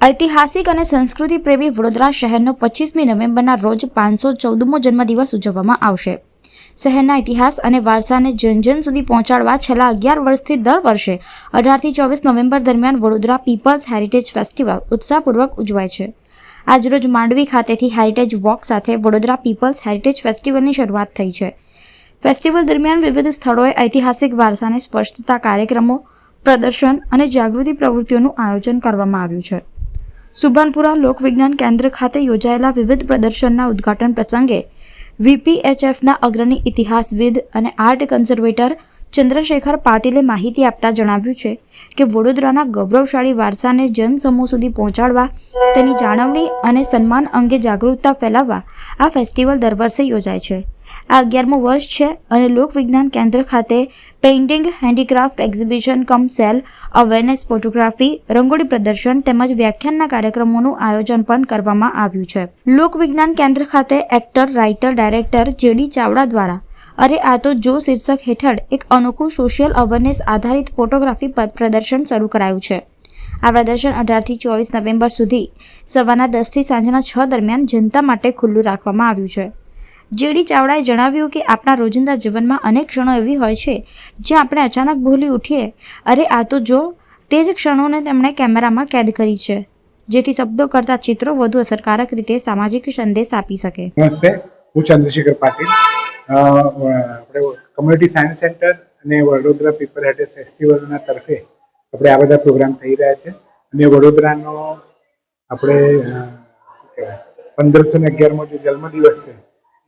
ઐતિહાસિક અને સંસ્કૃતિ પ્રેમી વડોદરા શહેરનો પચીસમી નવેમ્બરના રોજ પાંચસો ચૌદમો જન્મદિવસ ઉજવવામાં આવશે. શહેરના ઇતિહાસ અને વારસાને જન જન સુધી પહોંચાડવા છેલ્લા અગિયાર વર્ષથી દર વર્ષે અઢારથી ચોવીસ નવેમ્બર દરમિયાન વડોદરા પીપલ્સ હેરિટેજ ફેસ્ટિવલ ઉત્સાહપૂર્વક ઉજવાય છે. આજરોજ માંડવી ખાતેથી હેરિટેજ વોક સાથે વડોદરા પીપલ્સ હેરિટેજ ફેસ્ટિવલની શરૂઆત થઈ છે. ફેસ્ટિવલ દરમિયાન વિવિધ સ્થળોએ ઐતિહાસિક વારસાને સ્પષ્ટતા કાર્યક્રમો, પ્રદર્શન અને જાગૃતિ પ્રવૃત્તિઓનું આયોજન કરવામાં આવ્યું છે. સુભાનપુરા લોકવિજ્ઞાન કેન્દ્ર ખાતે યોજાયેલા વિવિધ પ્રદર્શનના ઉદ્ઘાટન પ્રસંગે વીપીએચએફના અગ્રણી ઇતિહાસવિદ અને આર્ટ કન્ઝર્વેટર ચંદ્રશેખર પાટીલે માહિતી આપતા જણાવ્યું છે કે વડોદરાના ગૌરવશાળી વારસાને જનસમૂહ સુધી પહોંચાડવા, તેની જાળવણી અને સન્માન અંગે જાગૃતતા ફેલાવવા આ ફેસ્ટિવલ દર વર્ષે યોજાય છે. આ અગિયારમું વર્ષ છે અને લોકવિજ્ઞાન કેન્દ્ર ખાતે painting handicraft exhibition cum sale awareness photography rangoli પ્રદર્શન તેમજ વ્યાખ્યાનના કાર્યક્રમોનું આયોજન પણ કરવામાં આવ્યું છે. લોકવિજ્ઞાન કેન્દ્ર ખાતે actor writer director JD Chavda દ્વારા અરે આ તો જો શીર્ષક હેઠળ એક અનોખું સોશિયલ અવેરનેસ આધારિત ફોટોગ્રાફી પ્રદર્શન શરૂ કરાયું છે. આ પ્રદર્શન અઢારથી ચોવીસ નવેમ્બર સુધી સવારના દસથી સાંજના છ દરમિયાન જનતા માટે ખુલ્લું રાખવામાં આવ્યું છે. જેડી ચાવડાએ જણાવ્યું કે આપણા રોજિંદા જીવનમાં અનેક ક્ષણો એવી હોય છે, જ્યાં આપણે અચાનક ભૂલી ઉઠીએ. અરે, આ તો જો, તે જ ક્ષણોને તેમણે કેમેરામાં કેદ કરી છે, જેથી શબ્દો કરતાં ચિત્રો વધુ અસરકારક રીતે સામાજિક સંદેશ આપી શકે. નમસ્તે, હું ચંદ્રશેખર પાટીલ. આપણે કમ્યુનિટી સાયન્સ સેન્ટર અને વડોદરા પીપલ હેરિટેજ ફેસ્ટિવલના તરફે આપણે આ બધા પ્રોગ્રામ થઈ રહ્યા છે. અને વડોદરાનો આપણે શું કહેવાય, પંદરસો ને અગિયારમો જે જન્મદિવસ છે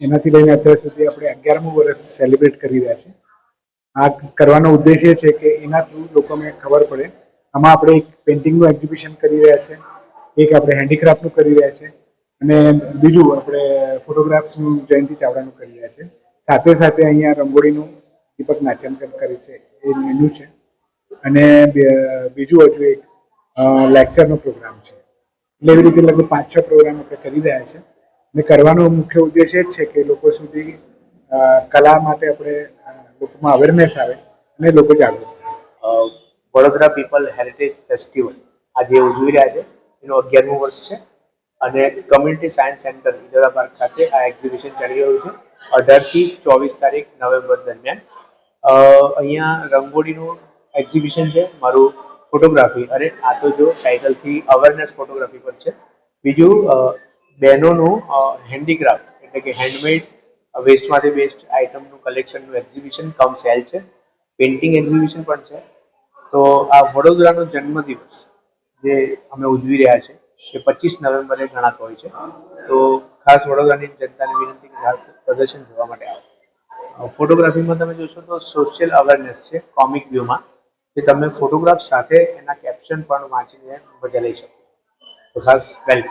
એનાથી લઈને અત્યાર સુધી આપણે અગિયારમું વર્ષ સેલિબ્રેટ કરી રહ્યા છીએ. આ કરવાનો ઉદ્દેશ એ છે કે એના થ્રુ લોકોને ખબર પડે. આમાં આપણે એક પેઇન્ટિંગનું એક્ઝિબિશન કરી રહ્યા છે, એક આપણે હેન્ડીક્રાફ્ટનું કરી રહ્યા છે, અને બીજું આપણે ફોટોગ્રાફ્સનું જયંતિ ચાવડાનું કરી રહ્યા છે. સાથે સાથે અહીંયા રંગોળીનું દીપક નાચ્યાંકન કરે છે, એ મેન્યુ છે. અને બીજું હજુ એક લેક્ચરનો પ્રોગ્રામ છે. એટલે એવી રીતે લગભગ પાંચ છ પ્રોગ્રામ આપણે કરી રહ્યા છે. અને કરવાનો મુખ્ય ઉદ્દેશ એ જ છે કે લોકો સુધી કલા માટે આપણે લોકોમાં અવેરનેસ આવે અને લોકો જાગૃત વડોદરા પીપલ હેરિટેજ ફેસ્ટિવલ આજે ઉજવી રહ્યા છે. એનું અગિયારમું વર્ષ છે અને કમ્યુનિટી સાયન્સ સેન્ટર ઇન્દોરા ખાતે આ એક્ઝિબિશન ચાલી રહ્યું છે અઢારથી ચોવીસ તારીખ નવેમ્બર દરમિયાન. અહીંયા રંગોળીનું એક્ઝિબિશન છે, મારું ફોટોગ્રાફી અને આ તો જો ટાઇટલથી અવેરનેસ ફોટોગ્રાફી પર છે. બીજું બહેનોનું હેન્ડીક્રાફ્ટ એટલે કે હેન્ડમેડ વેસ્ટમાંથી બેસ્ટ આઇટમનું કલેક્શનનું એક્ઝિબિશન કમ સેલ છે. પેઇન્ટિંગ એક્ઝિબિશન પણ છે. તો આ વડોદરાનો જન્મદિવસ જે અમે ઉજવી રહ્યા છે એ પચીસ નવેમ્બરે ગણાતો હોય છે. તો ખાસ વડોદરાની જનતાને વિનંતી કે ખાસ પ્રદર્શન જોવા માટે આવો. ફોટોગ્રાફીમાં તમે જોશો તો સોશિયલ અવેરનેસ છે કોમિક વ્યૂમાં કે તમે ફોટોગ્રાફ સાથે એના કેપ્શન પણ વાંચીને મજા લઈ શકો. તો ખાસ વેલકમ